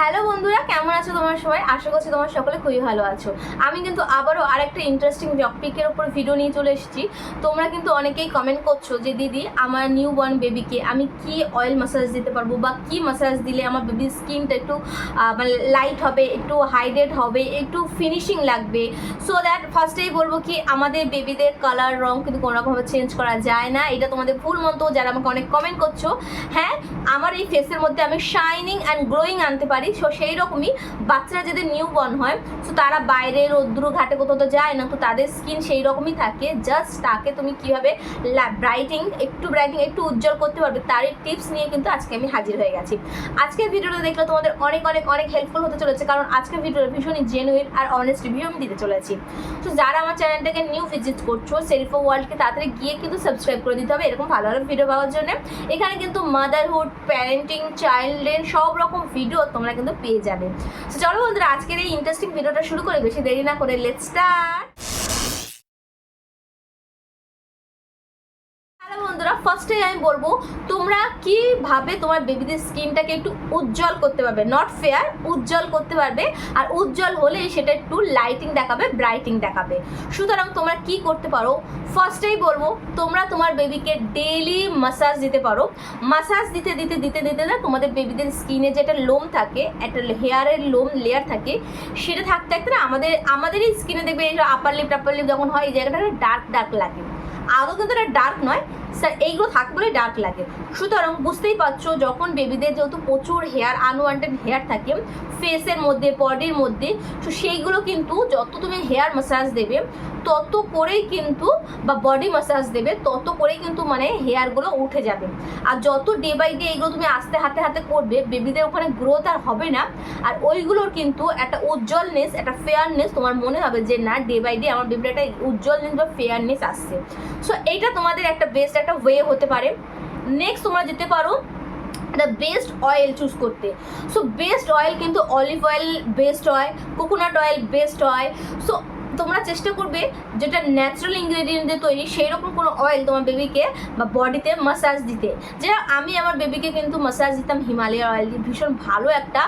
Hello বন্ধুরা, কেমন আছো তোমার সবাই? আশা করছি তোমার সকলে খুবই ভালো আছো। আমি কিন্তু আবারও আরেকটা ইন্টারেস্টিং টপিকের উপর ভিডিও নিয়ে চলে এসেছি। তোমরা কিন্তু অনেকেই কমেন্ট করছ যে, দিদি, আমার নিউ বর্ন বেবিকে আমি কি অয়েল মাসাজ দিতে পারব বা কি মাসাজ দিলে আমার বেবির স্কিনটা একটু মানে লাইট হবে, একটু হাইড্রেট হবে, একটু ফিনিশিং লাগবে? সো দ্যাট ফার্স্টেই বলব কি, আমাদের বেবিদের কালার রং কিন্তু কোনোরকমভাবে চেঞ্জ করা যায় না। এটা তোমাদের ভুল মতো যারা আমাকে অনেক কমেন্ট করছ। হ্যাঁ আমার এই ফেসের মধ্যে আমি শাইনিং অ্যান্ড গ্লোয়িং আনতে পারি। সো সেই রকমই বাচ্চারা যদি নিউ বর্ন হয় সো তারা বাইরে রৌদ্র ঘাটে কোথাও তো যায় না, তো তাদের স্কিন সেই রকমই থাকে। জাস্ট তাকে তুমি কীভাবে ব্রাইটিং একটু ব্রাইটিং একটু উজ্জ্বল করতে পারবে, তারই টিপস নিয়ে কিন্তু আজকে আমি হাজির হয়ে গেছি। আজকের ভিডিওটা দেখলে তোমাদের অনেক অনেক অনেক হেল্পফুল হতে চলেছে, কারণ আজকের ভিডিওটা ভীষণই জেনুইন আর অনেস্ট রিভিউ আমি দিতে চলেছি। তো যারা আমার চ্যানেলটাকে নিউ ভিজিট করছ সেরিফো ওয়ার্ল্ডকে তাড়াতাড়ি গিয়ে কিন্তু সাবস্ক্রাইব করে দিতে হবে, এরকম ভালো ভালো ভিডিও পাওয়ার জন্য। এখানে কিন্তু মাদারহুড প্যারেন্টিং চাইল্ডের সব রকম ভিডিও তোমরা কিন্তু পেয়ে যাবে। চলো বন্ধুরা, আজকের এই ইন্টারেস্টিং ভিডিওটা শুরু করে। বেশি দেরি না করে লেটস স্টার্ট ফার্স্টে আমি বলব, তোমরা কীভাবে তোমার বেবিদের স্কিনটাকে একটু উজ্জ্বল করতে পারবে? নট ফেয়ার উজ্জ্বল করতে পারবে। আর উজ্জ্বল হলে সেটা একটু লাইটিং দেখাবে ব্রাইটিং দেখাবে। সুতরাং তোমরা কি করতে পারো? ফার্স্টেই বলব, তোমরা তোমার বেবিকে ডেইলি মাসাজ দিতে পারো। মাসাজ দিতে দিতে দিতে দিতে না তোমাদের বেবিদের স্কিনে যে একটা লোম থাকে, একটা হেয়ারের লোম লেয়ার থাকে, সেটা থাকতে থাকতে না আমাদের, আমাদেরই স্কিনে দেখবে, এই আপার লিপ টাপার লিপ যখন হয়, এই জায়গাটা ডার্ক ডার্ক লাগে। আদৌ কিন্তু এটা ডার্ক নয়। স্যার এইগুলো থাকবে বলে ডার্ক লাগে। সুতরাং বুঝতেই পারছ, যখন বেবিদের যেহেতু প্রচুর হেয়ার আনওয়ান্টেড হেয়ার থাকে ফেসের মধ্যে বডির মধ্যে, তো সেইগুলো কিন্তু যত তুমি হেয়ার ম্যাসাজ দেবে তত করেই কিন্তু বা বডি ম্যাসাজ দেবে, তত করেই কিন্তু মানে হেয়ারগুলো উঠে যাবে। আর যত ডে বাই ডে এইগুলো তুমি আস্তে হাতে হাতে করবে বেবিদের ওখানে গ্রোথ আর হবে না। আর ওইগুলোর কিন্তু একটা উজ্জ্বলনেস, একটা ফেয়ারনেস তোমার মনে হবে যে, না ডে বাই ডে আমার বেবির একটা উজ্জ্বলনেস বা ফেয়ারনেস আসছে। সো এইটা তোমাদের একটা বেস্ট একটা ওয়ে হতে পারে। নেক্সট তোমরা যেতে পারো একটা বেস্ট অয়েল চুজ করতে। সো বেস্ট অয়েল কিন্তু অলিভ অয়েল বেস্ট হয় কোকোনাট অয়েল বেস্ট হয়। সো তোমরা চেষ্টা করবে যেটা ন্যাচারাল ইনগ্রেডিয়েন্ট দিয়ে তৈরি সেই রকম কোনো অয়েল তোমার বেবিকে বা বডিতে মাসাজ দিতে। যেটা আমি আমার বেবিকে কিন্তু মাসাজ দিতাম হিমালয়ার অয়েল দিয়ে, ভীষণ ভালো একটা।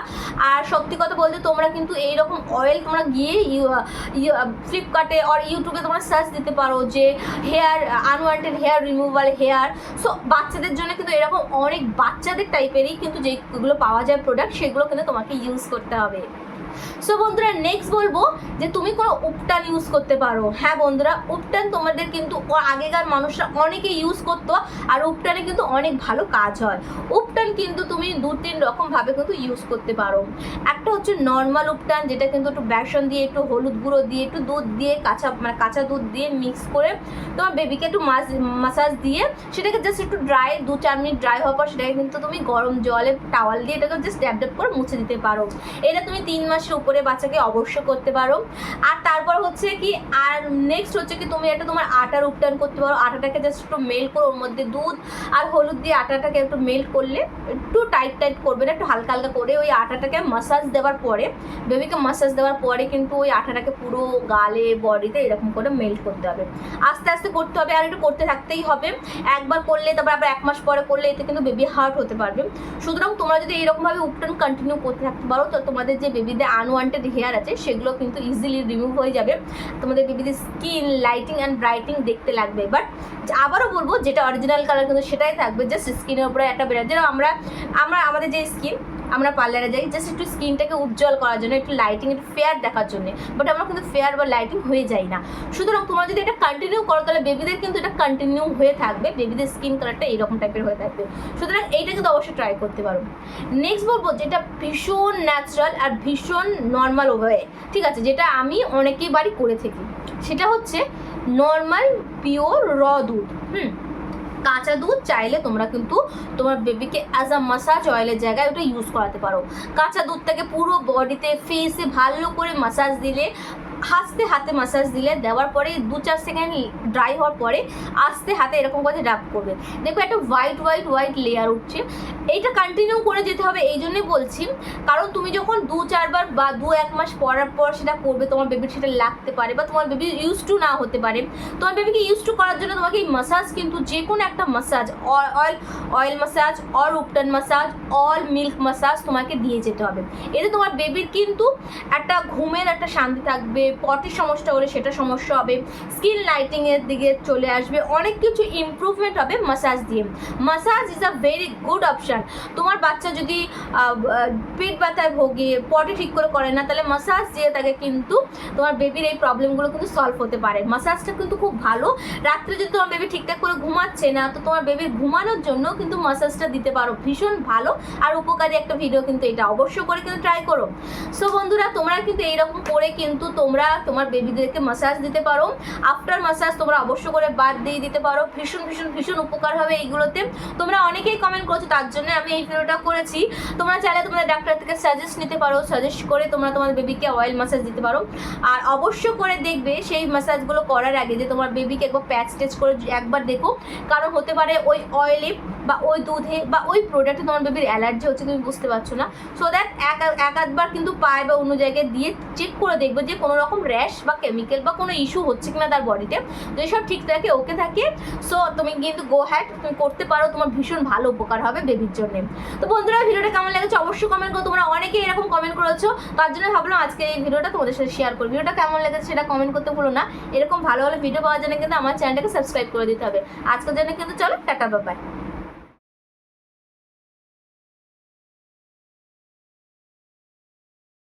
আর সত্যি কথা বলতে তোমরা কিন্তু এই রকম অয়েল তোমরা গিয়ে ফ্লিপকার্টে আর ইউটিউবে তোমরা সার্চ দিতে পারো যে hair unwanted hair removal hair so বাচ্চাদের জন্য কিন্তু এরকম অনেক বাচ্চাদের টাইপেরই কিন্তু যেগুলো পাওয়া যায় প্রোডাক্ট সেগুলো কিন্তু তোমাকে ইউজ করতে হবে। সো বন্ধুরা নেক্সট বলব যে তুমি কোনো উপটান ইউজ করতে পারো। হ্যাঁ বন্ধুরা, উপটান তোমাদের কিন্তু আগেকার মানুষরা অনেকে ইউজ করতো আর উপটানে কিন্তু অনেক ভালো কাজ হয়। উপটান কিন্তু তুমি দু, তিন রকমভাবে কিন্তু ইউজ করতে পারো। একটা হচ্ছে নর্মাল উপটান, যেটা কিন্তু একটু বেসন দিয়ে, একটু হলুদ গুঁড়ো দিয়ে, একটু দুধ দিয়ে, কাঁচা মানে কাঁচা দুধ দিয়ে মিক্স করে তোমার বেবিকে একটু মাসাজ দিয়ে সেটাকে জাস্ট একটু ড্রাই দু, চার মিনিট ড্রাই হওয়ার পর সেটাকে কিন্তু তুমি গরম জলে টাওয়াল দিয়ে এটাকে জাস্ট ড্যাপ ড্যাপ করে মুছে দিতে পারো। এটা তুমি তিন মাসের উপরে বাচ্চাকে অবশ্য করতে পারো। আর তারপর হচ্ছে কি, আর নেক্সট হচ্ছে কি, তুমি একটা তোমার আটার উপটান করতে পারো। আটাটাকে জাস্ট একটু মেল করো ওর মধ্যে দুধ আর হলুদ দিয়ে আটাটাকে একটু মেল্ট করলে একটু টাইট টাইট করবে না, একটু হালকা হালকা করে ওই আটাটাকে মাসাজ দেওয়ার পরে বেবিকে মাসাজ দেওয়ার পরে কিন্তু ওই আটাটাকে পুরো গালে বডিতে এরকম করে মেল্ট করতে হবে। আস্তে আস্তে করতে হবে আর একটু করতে থাকতেই হবে। একবার করলে তারপর আবার এক মাস পরে করলে এতে কিন্তু বেবি হার্ট হতে পারবে। সুতরাং তোমরা যদি এরকমভাবে উপটান কন্টিনিউ করতে থাকতে পারো, তো তোমাদের যে বেবিদের আনওয়ান্টেড হেয়ার আছে, সেগুলো কিন্তু ইজিলি রিমুভ হয়ে যাবে। তোমাদের বিভিন্ন স্কিন লাইটিং অ্যান্ড ব্রাইটিং দেখতে লাগবে। বাট আবারও বলব, যেটা অরিজিনাল কালার কিন্তু সেটাই থাকবে জাস্ট স্কিনের উপরে একটা বেরোয় যেন আমরা আমরা আমাদের যে স্কিন আমরা পার্লারে যাই জাস্ট একটু স্কিনটাকে উজ্জ্বল করার জন্য, একটু লাইটিং একটু ফেয়ার দেখার জন্য। বাট আমরা কিন্তু ফেয়ার বা লাইটিং হয়ে যাই না। সুতরাং তোমরা যদি এটা কন্টিনিউ করো, তাহলে বেবিদের কিন্তু এটা কন্টিনিউ হয়ে থাকবে। বেবিদের স্কিন কালারটা এইরকম টাইপের হয়ে থাকবে। সুতরাং এইটা কিন্তু অবশ্যই ট্রাই করতে পারো। নেক্সট বলব যেটা ভীষণ ন্যাচারাল আর ভীষণ নর্মাল ওয়ে ঠিক আছে, যেটা আমি অনেকেই বাড়ি করে থাকি। সেটা হচ্ছে নর্মাল পিওর র দুধ। হুম? কাঁচা দুধ চাইলে তোমরা কিন্তু তোমার বেবিকে অ্যাজ আ মাসাজ অয়েলের জায়গায় ওটা ইউজ করাতে পারো। কাঁচা দুধটাকে পুরো বডিতে ফেসে ভালো করে মাসাজ দিলে আস্তে হাতে মাসাজ দিলে, দেওয়ার পরে দু চার সেকেন্ড ড্রাই হওয়ার পরে আস্তে হাতে এরকম করে ডাব করবে। দেখো একটা হোয়াইট হোয়াইট হোয়াইট লেয়ার উঠছে। এইটা কন্টিনিউ করে যেতে হবে, এই জন্যই বলছি। কারণ তুমি যখন দু চারবার বা দু এক মাস পরার পর সেটা করবে, তোমার বেবির সেটা লাগতে পারে বা তোমার বেবি ইউজ টু না হতে পারে, তোমার বেবিকে ইউজ টু করার জন্য তোমাকে এই মাসাজ কিন্তু যে কোনো একটা massage oil oil massage or উপটান massage all milk massage তোমাকে দিয়ে যেতে হবে। এতে তোমার বেবির কিন্তু একটা ঘুমের একটা শান্তি থাকবে পটির সমস্যা হলে সেটা সমস্যা হবে স্কিন লাইটিংয়ের দিকে চলে আসবে, অনেক কিছু ইমপ্রুভমেন্ট হবে মাসাজ দিয়ে। Massage is a very good option তোমার বাচ্চা যদি পেট ব্যথায় ভোগে, পটি ঠিক করে করে না, তাহলে মাসাজ দিয়ে তাকে কিন্তু তোমার বেবির এই প্রবলেমগুলো কিন্তু সলভ হতে পারে। মাসাজটা কিন্তু খুব ভালো। রাত্রে যদি তোমার বেবি ঠিকঠাক করে ঘুমাচ্ছে না, তো তোমার বেবির ঘুমানোর জন্য কিন্তু মাসাজটা দিতে পারো। ভীষণ ভালো। আর উপকারী একটা ভিডিও কিন্তু এটা অবশ্য করে কিন্তু ট্রাই করো। সো বন্ধুরা, তোমরা কিন্তু এইরকম করে কিন্তু তোমরা তোমার বেবিদেরকে মাসাজ দিতে পারো। আফটার মাসাজ তোমরা অবশ্য করে বাদ দিয়ে দিতে পারো। ভীষণ ভীষণ ভীষণ উপকার হবে এইগুলোতে। তোমরা অনেকেই কমেন্ট করছ, তার জন্য আমি এই ভিডিওটা করেছি। তোমরা চাইলে তোমাদের ডাক্তার থেকে সাজেস্ট নিতে পারো সাজেস্ট করে তোমরা তোমার বেবিকে অয়েল মাসাজ দিতে পারো। আর অবশ্য করে দেখবে সেই মাসাজগুলো করার আগে যে তোমার বেবিকে একবার প্যাচ টেচ করে একবার দেখো। কারণ হতে পারে ওই অয়েলে বা ওই দুধে বা ওই প্রোডাক্টে তোমার বেবির অ্যালার্জি হচ্ছে, তুমি বুঝতে পারছ না। সো দ্যাট এক এক আধবার কিন্তু পায়ে বা অন্য জায়গায় দিয়ে চেক করে দেখবে যে কোনো রকম র্যাশ বা কেমিক্যাল বা কোনো ইস্যু হচ্ছে কিনা তার বডিতে যদি সব ঠিক থাকে ওকে থাকে। সো তুমি কিন্তু গো হ্যাড তুমি করতে পারো, তোমার ভীষণ ভালো উপকার হবে বেবির জন্য। তো বন্ধুরা, ভিডিওটা কেমন লেগেছে অবশ্যই কমেন্ট করো। তোমরা অনেকে এরকম কমেন্ট করেছ, তার জন্য ভাবলাম আজকে এই ভিডিওটা তোমাদের সাথে শেয়ার করি। ভিডিওটা কেমন লেগেছে সেটা কমেন্ট করতে ভুলো না। এরকম ভালো ভালো ভিডিও পাওয়ার জন্য কিন্তু আমার চ্যানেলটাকে সাবস্ক্রাইব করে দিতে হবে। আজকের জন্য কিন্তু চলো, টাটা বাবাই